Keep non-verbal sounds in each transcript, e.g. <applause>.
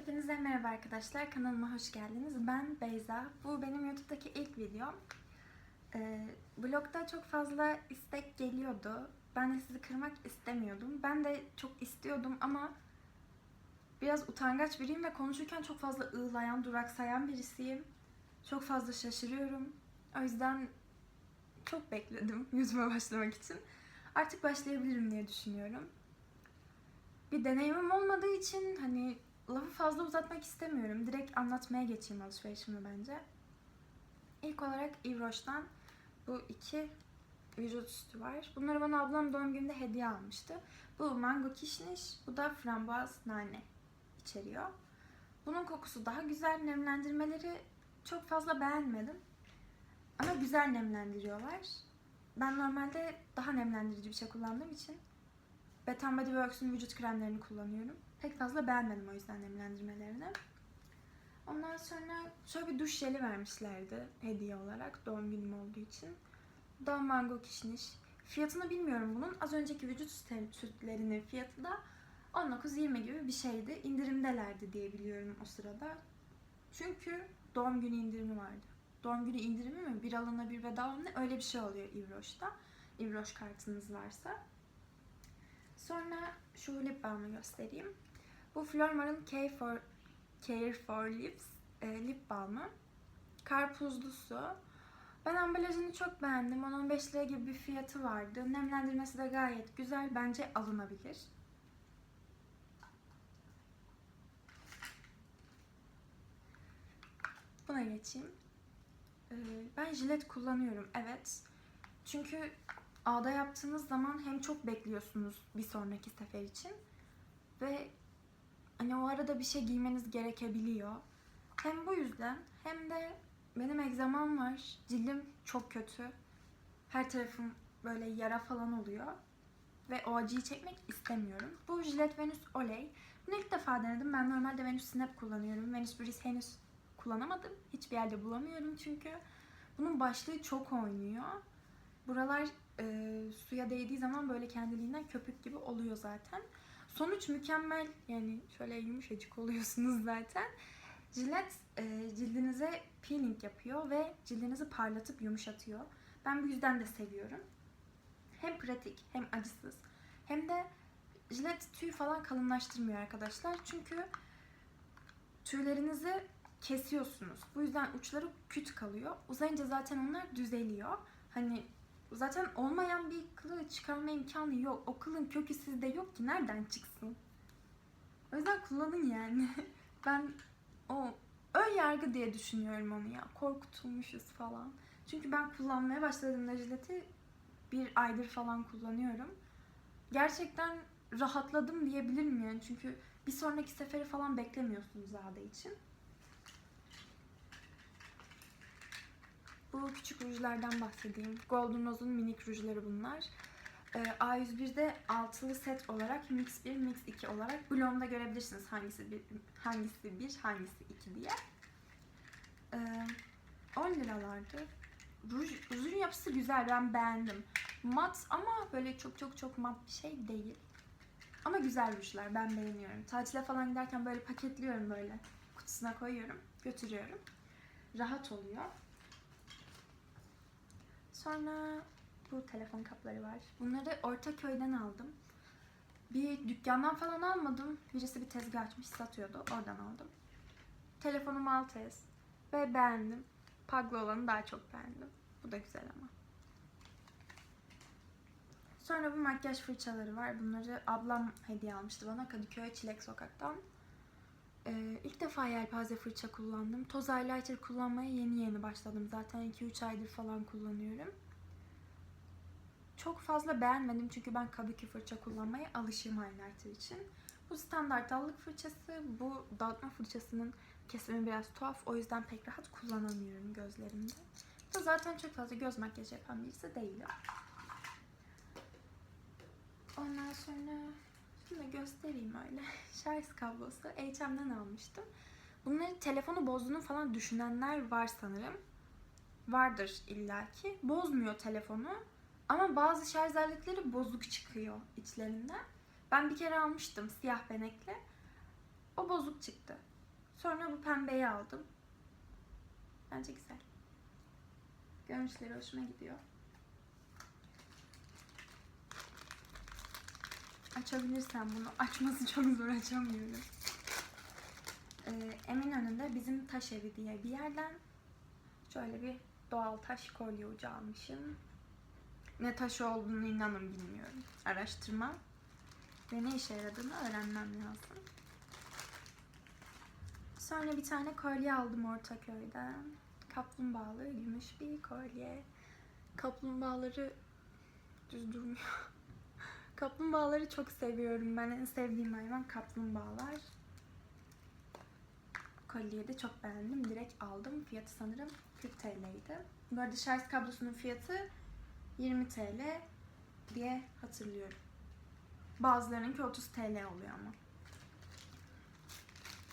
Hepinize merhaba arkadaşlar. Kanalıma hoş geldiniz. Ben Beyza. Bu benim YouTube'daki ilk videom. Ee, blogda çok fazla istek geliyordu. Ben de sizi kırmak istemiyordum. Ben de çok istiyordum ama biraz utangaç biriyim ve konuşurken çok fazla ığlayan, duraksayan birisiyim. Çok fazla şaşırıyorum. O yüzden çok bekledim <laughs> YouTube'a başlamak için. Artık başlayabilirim diye düşünüyorum. Bir deneyimim olmadığı için hani lafı fazla uzatmak istemiyorum. Direkt anlatmaya geçeyim alışverişimi bence. İlk olarak Roche'dan bu iki vücut üstü var. Bunları bana ablam doğum gününde hediye almıştı. Bu mango kişniş, bu da frambuaz nane içeriyor. Bunun kokusu daha güzel, nemlendirmeleri çok fazla beğenmedim. Ama güzel nemlendiriyorlar. Ben normalde daha nemlendirici bir şey kullandığım için Bath Body Works'ün vücut kremlerini kullanıyorum. Pek fazla beğenmedim o yüzden nemlendirmelerini. Ondan sonra şöyle bir duş jeli vermişlerdi hediye olarak doğum günüm olduğu için. Bu da mango kişniş. Fiyatını bilmiyorum bunun. Az önceki vücut süt- sütlerinin fiyatı da 19-20 gibi bir şeydi. İndirimdelerdi diye biliyorum o sırada. Çünkü doğum günü indirimi vardı. Doğum günü indirimi mi? Bir alana bir bedava mı? Öyle bir şey oluyor. Yves Roche kartınız varsa. Sonra şu lip balmı göstereyim. Bu Flormar'ın Care for, Lips e, lip balmı. Karpuzlusu. Ben ambalajını çok beğendim. 10-15 lira gibi bir fiyatı vardı. Nemlendirmesi de gayet güzel. Bence alınabilir. Buna geçeyim. Ee, Ben jilet kullanıyorum. Evet. Çünkü ağda yaptığınız zaman hem çok bekliyorsunuz bir sonraki sefer için ve hani o arada bir şey giymeniz gerekebiliyor. Hem bu yüzden hem de benim egzamam var. Cildim çok kötü. Her tarafım böyle yara falan oluyor. Ve o acıyı çekmek istemiyorum. Bu Gillette Venus Olay. Bunu ilk defa denedim. Ben normalde Venus Snap kullanıyorum. Venus Breeze henüz kullanamadım. Hiçbir yerde bulamıyorum çünkü. Bunun başlığı çok oynuyor. Buralar e, suya değdiği zaman böyle kendiliğinden köpük gibi oluyor zaten. Sonuç mükemmel. Yani şöyle yumuşacık <laughs> oluyorsunuz zaten. Gillette e, cildinize peeling yapıyor ve cildinizi parlatıp yumuşatıyor. Ben bu yüzden de seviyorum. Hem pratik hem acısız. Hem de Gillette tüy falan kalınlaştırmıyor arkadaşlar. Çünkü tüylerinizi kesiyorsunuz. Bu yüzden uçları küt kalıyor. Uzayınca zaten onlar düzeliyor. Hani zaten olmayan bir kılı çıkarma imkanı yok. O kılın kökü sizde yok ki nereden çıksın? O yüzden kullanın yani. <laughs> Ben o ön yargı diye düşünüyorum onu ya. Korkutulmuşuz falan. Çünkü ben kullanmaya başladığımda jileti bir aydır falan kullanıyorum. Gerçekten rahatladım diyebilirim yani. Çünkü bir sonraki seferi falan beklemiyorsunuz ağda için. Bu küçük rujlardan bahsedeyim. Golden Rose'un minik rujları bunlar. Ee, A101'de altılı set olarak Mix 1, Mix 2 olarak Bloom'da görebilirsiniz hangisi bir, hangisi 1, hangisi 2 diye. Ee, 10 liralardı. Ruj, rujun yapısı güzel, ben beğendim. Mat ama böyle çok çok çok mat bir şey değil. Ama güzel rujlar, ben beğeniyorum. Tatile falan giderken böyle paketliyorum böyle. Kutusuna koyuyorum, götürüyorum. Rahat oluyor. Sonra bu telefon kapları var. Bunları Ortaköy'den aldım. Bir dükkandan falan almadım. Birisi bir tezgah açmış satıyordu. Oradan aldım. Telefonum 6S. Ve beğendim. Paglı olanı daha çok beğendim. Bu da güzel ama. Sonra bu makyaj fırçaları var. Bunları ablam hediye almıştı bana Kadıköy Çilek Sokak'tan. Ee, ilk defa yelpaze fırça kullandım. Toz highlighter kullanmaya yeni yeni başladım. Zaten 2-3 aydır falan kullanıyorum. Çok fazla beğenmedim çünkü ben kabuki fırça kullanmaya alışığım highlighter için. Bu standart allık fırçası. Bu dağıtma fırçasının kesimi biraz tuhaf. O yüzden pek rahat kullanamıyorum gözlerimde. Da zaten çok fazla göz makyajı yapan birisi değilim. Ondan sonra Şimdi göstereyim öyle. <laughs> Şarj kablosu H&M'den almıştım. Bunları telefonu bozduğunu falan düşünenler var sanırım. Vardır illaki. Bozmuyor telefonu. Ama bazı şarj aletleri bozuk çıkıyor içlerinden. Ben bir kere almıştım siyah benekli. O bozuk çıktı. Sonra bu pembeyi aldım. Bence güzel. Görünüşleri hoşuma gidiyor. Açabilirsem bunu. Açması çok zor açamıyorum. Ee, Eminönü'nde bizim taş evi diye bir yerden şöyle bir doğal taş kolye ucu almışım. Ne taşı olduğunu inanın bilmiyorum. Araştırmam ve ne işe yaradığını öğrenmem lazım. Sonra bir tane kolye aldım Ortaköy'den. Kaplumbağalı gümüş bir kolye. Kaplumbağaları düz durmuyor. Kaplumbağaları çok seviyorum. Ben en sevdiğim hayvan kaplumbağalar. Kolyeyi de çok beğendim. Direkt aldım. Fiyatı sanırım 40 TL'ydi. Bu arada şarj kablosunun fiyatı 20 TL diye hatırlıyorum. Bazılarınınki 30 TL oluyor ama.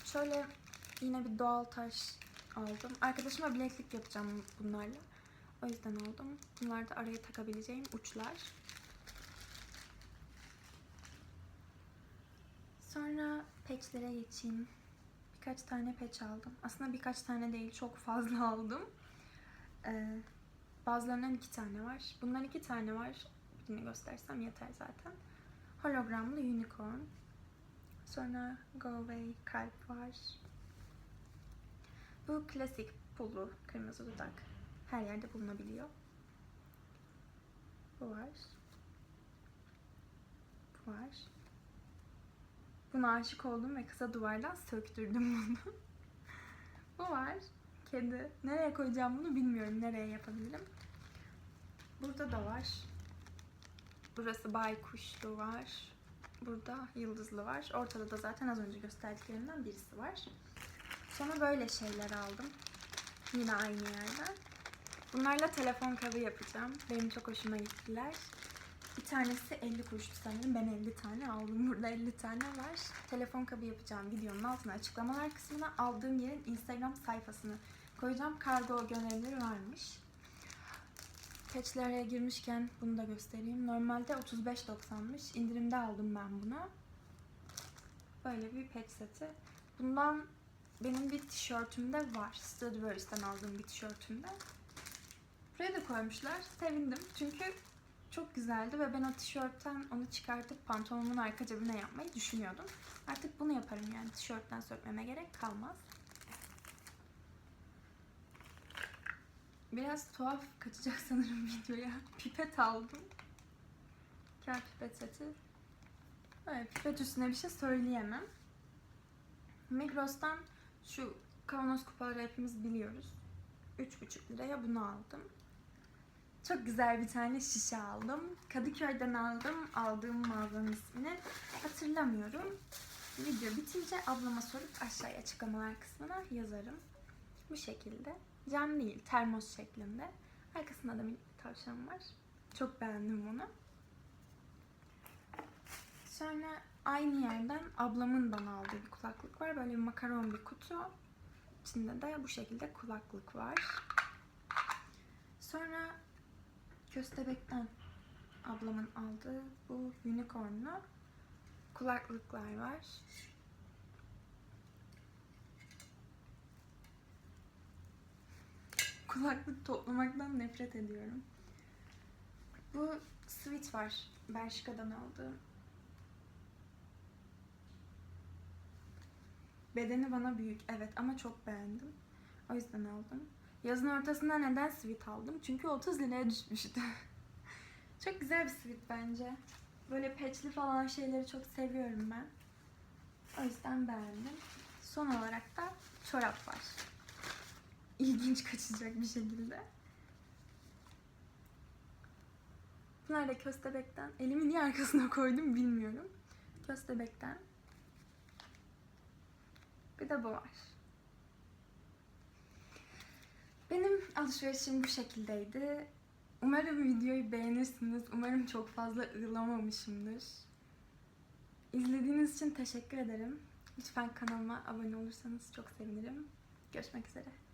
Şöyle yine bir doğal taş aldım. Arkadaşıma bileklik yapacağım bunlarla. O yüzden aldım. Bunlar da araya takabileceğim uçlar. Sonra peçlere geçeyim. Birkaç tane peç aldım. Aslında birkaç tane değil, çok fazla <laughs> aldım. Ee, bazılarından iki tane var. Bundan iki tane var. Birini göstersem yeter zaten. Hologramlı unicorn. Sonra Go Away kalp var. Bu klasik pullu kırmızı dudak. Her yerde bulunabiliyor. Bu var. Bu var. Buna aşık oldum ve kısa duvardan söktürdüm bunu. Bu var. Kedi. Nereye koyacağım bunu bilmiyorum. Nereye yapabilirim. Burada da var. Burası baykuşlu var. Burada yıldızlı var. Ortada da zaten az önce gösterdiklerimden birisi var. Sonra böyle şeyler aldım. Yine aynı yerden. Bunlarla telefon kabı yapacağım. Benim çok hoşuma gittiler. Bir tanesi 50 kuruştu sanırım. Ben 50 tane aldım. <laughs> Burada 50 tane var. Telefon kabı yapacağım videonun altına açıklamalar kısmına aldığım yerin Instagram sayfasını koyacağım. Kargo gönderimleri varmış. Peçlere girmişken bunu da göstereyim. Normalde 35.90'mış. İndirimde aldım ben bunu. Böyle bir pet seti. Bundan benim bir tişörtümde var. Stradivarius'tan aldığım bir tişörtümde. Buraya da koymuşlar. Sevindim. Çünkü çok güzeldi ve ben o tişörtten onu çıkartıp pantolonumun arka cebine yapmayı düşünüyordum. Artık bunu yaparım yani. Tişörtten sökmeme gerek kalmaz. Biraz tuhaf kaçacak sanırım <laughs> videoya. Pipet aldım. Kel pipet seti. Böyle pipet üstüne bir şey söyleyemem. Migros'tan şu kavanoz kupaları hepimiz biliyoruz. 3,5 liraya bunu aldım. Çok güzel bir tane şişe aldım. Kadıköy'den aldım. Aldığım mağazanın ismini hatırlamıyorum. Video bitince ablama sorup aşağıya açıklamalar kısmına yazarım. Bu şekilde. Cam değil, termos şeklinde. Arkasında da bir tavşan var. Çok beğendim bunu. Sonra aynı yerden ablamın bana aldığı bir kulaklık var. Böyle bir makaron bir kutu. İçinde de bu şekilde kulaklık var. Sonra Köstebek'ten ablamın aldığı bu unicornlu kulaklıklar var. Kulaklık toplamaktan nefret ediyorum. Bu sweet var. Bershka'dan aldığım. Bedeni bana büyük evet ama çok beğendim. O yüzden aldım. Yazın ortasında neden sweet aldım? Çünkü 30 liraya düşmüştü. <laughs> çok güzel bir sweet bence. Böyle peçli falan şeyleri çok seviyorum ben. O yüzden beğendim. Son olarak da çorap var. İlginç kaçacak bir şekilde. Bunlar da köstebekten. Elimi niye arkasına <laughs> koydum bilmiyorum. Köstebekten. Bir de bu var. Benim alışverişim bu şekildeydi. Umarım videoyu beğenirsiniz. Umarım çok fazla ığlamamışımdır. İzlediğiniz için teşekkür ederim. Lütfen kanalıma abone olursanız çok sevinirim. Görüşmek üzere.